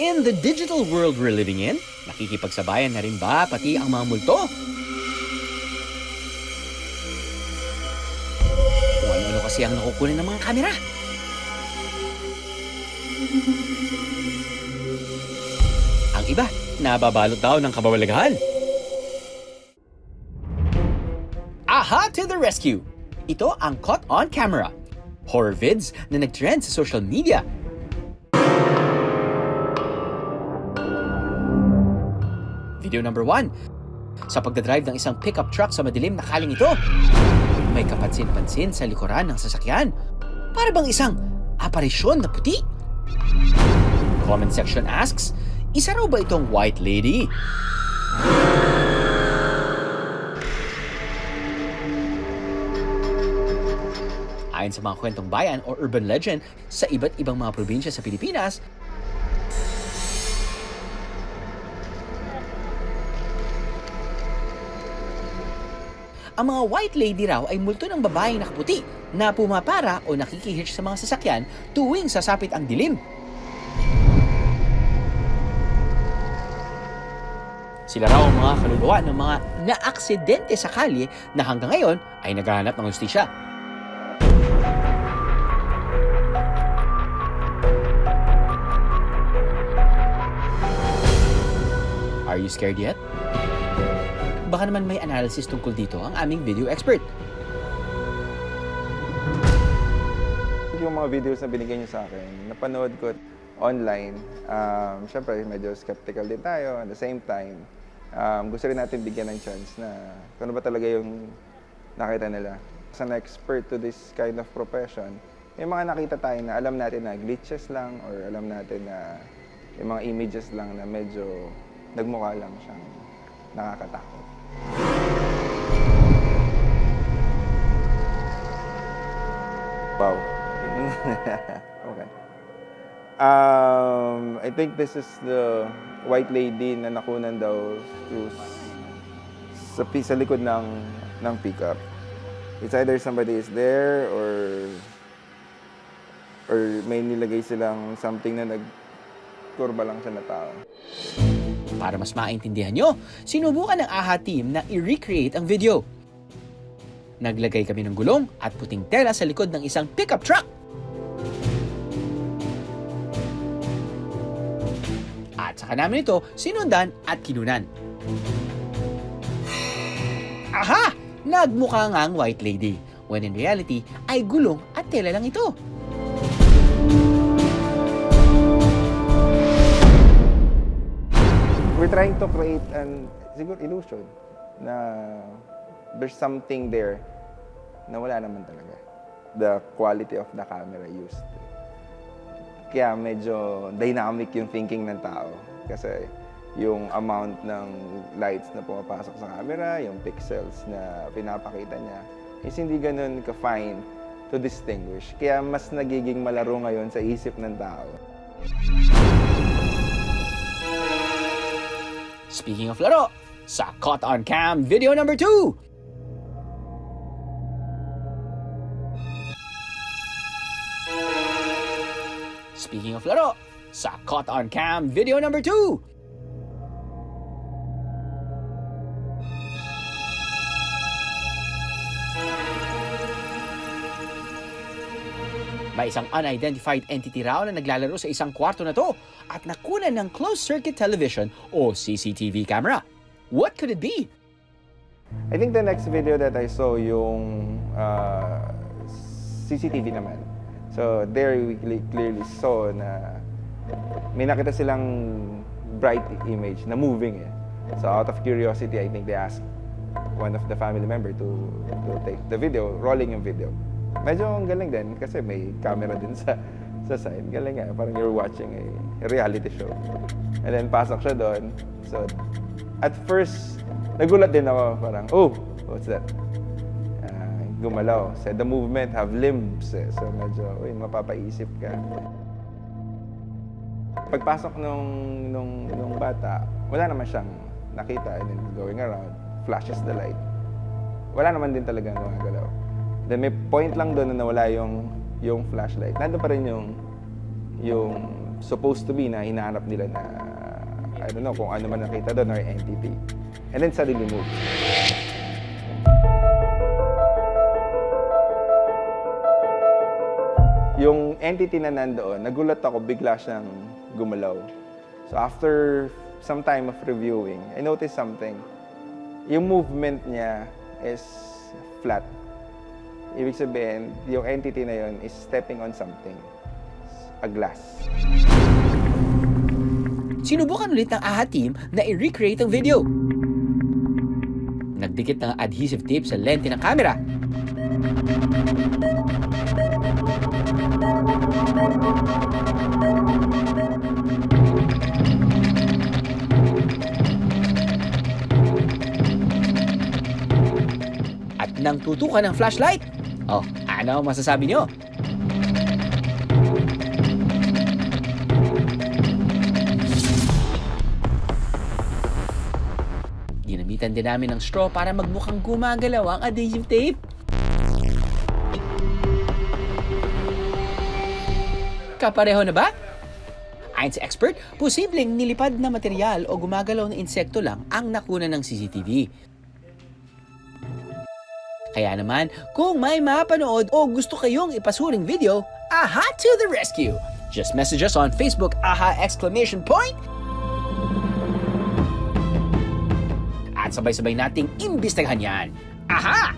In the digital world we're living in, nakikipagsabayan na rin ba pati ang mga multo? Kung ano-ano kasi ang nakukunin ng mga kamera. Ang iba, nababalot daw ng kababalaghan. Aha to the rescue! Ito ang Caught on Camera. Horror vids na nag-trend sa social media. Video number one. Sa pagdadrive ng isang pickup truck sa madilim na kaling ito, may kapansin-pansin sa likuran ng sasakyan. Para bang isang aparisyon na puti? Comment section asks, isa raw ba itong white lady? Ayon sa mga kwentong bayan o urban legend sa iba't ibang mga probinsya sa Pilipinas, ang mga white lady raw ay multo ng babaeng nakaputi na pumapara o nakikihitch sa mga sasakyan tuwing sasapit ang dilim. Sila raw ang mga kaluluwa ng mga naaksidente sa kalye na hanggang ngayon ay naghahanap ng justisya. Are you scared yet? Baka naman may analysis tungkol dito ang aming video expert. Yung mga videos na binigay niyo sa akin, napanood ko online. Um, Siyempre, medyo skeptical din tayo. At the same time, um, gusto rin natin bigyan ng chance na kung ano ba talaga yung nakita nila. As an expert to this kind of profession, may mga nakita tayo na alam natin na glitches lang or alam natin na yung mga images lang na medyo nagmukha lang siyang nakakatakot. Wow. okay. Um, I think this is the white lady na nakunan daw sa, sa likod ng, ng pickup. It's either somebody is there or or may nilagay silang something na nagkurba lang siya na tao. Para mas maintindihan nyo, sinubukan ng AHA team na i-recreate ang video. Naglagay kami ng gulong at puting tela sa likod ng isang pickup truck. At saka namin ito sinundan at kinunan. Aha! Nagmukha nga ang white lady, when in reality ay gulong at tela lang ito. We're trying to create an siguro illusion na there's something there na wala naman talaga. The quality of the camera used. Kaya medyo dynamic yung thinking ng tao. Kasi yung amount ng lights na pumapasok sa camera, yung pixels na pinapakita niya, is hindi ganun ka-fine to distinguish. Kaya mas nagiging malaro ngayon sa isip ng tao. Speaking of laro, sa Caught on Cam video number 2! Speaking of laro, sa Caught on Cam video number 2! May isang unidentified entity raw na naglalaro sa isang kwarto na to at nakunan ng closed-circuit television o CCTV camera. What could it be? I think the next video that I saw yung uh, CCTV naman. So there we cle- clearly saw na may nakita silang bright image na moving eh. So out of curiosity, I think they asked one of the family member to to take the video, rolling yung video. Medyo ang galing din kasi may camera din sa sa side. Galing nga, parang you're watching a reality show. And then pasok siya doon. So at first, nagulat din ako parang, oh, what's that? Ah, gumalaw. Said the movement have limbs. Eh. So medyo, uy, mapapaisip ka. Pagpasok nung, nung, nung bata, wala naman siyang nakita and then going around, flashes the light. Wala naman din talaga gumagalaw. Then may point lang doon na nawala yung, yung flashlight. Nandun pa rin yung, yung supposed to be na hinahanap nila na I don't know kung ano man nakita doon or entity. And then suddenly moved. Yung entity na nandoon, nagulat ako, bigla siyang gumalaw. So after some time of reviewing, I noticed something. Yung movement niya is flat. Ibig sabihin, yung entity na yun is stepping on something. A glass. Sinubukan ulit ng AHA team na i-recreate ang video. Nagdikit ng adhesive tape sa lente ng camera. At nang tutukan ng flashlight. Oh, ano masasabi niyo? Ginamitan din namin ng straw para magmukhang gumagalaw ang adhesive tape. Kapareho na ba? Ayon sa expert, posibleng nilipad na material o gumagalaw na insekto lang ang nakuna ng CCTV. Kaya naman, kung may mapanood o gusto kayong ipasuring video, AHA to the rescue! Just message us on Facebook, AHA exclamation point, at sabay-sabay nating imbestigahan yan. Aha!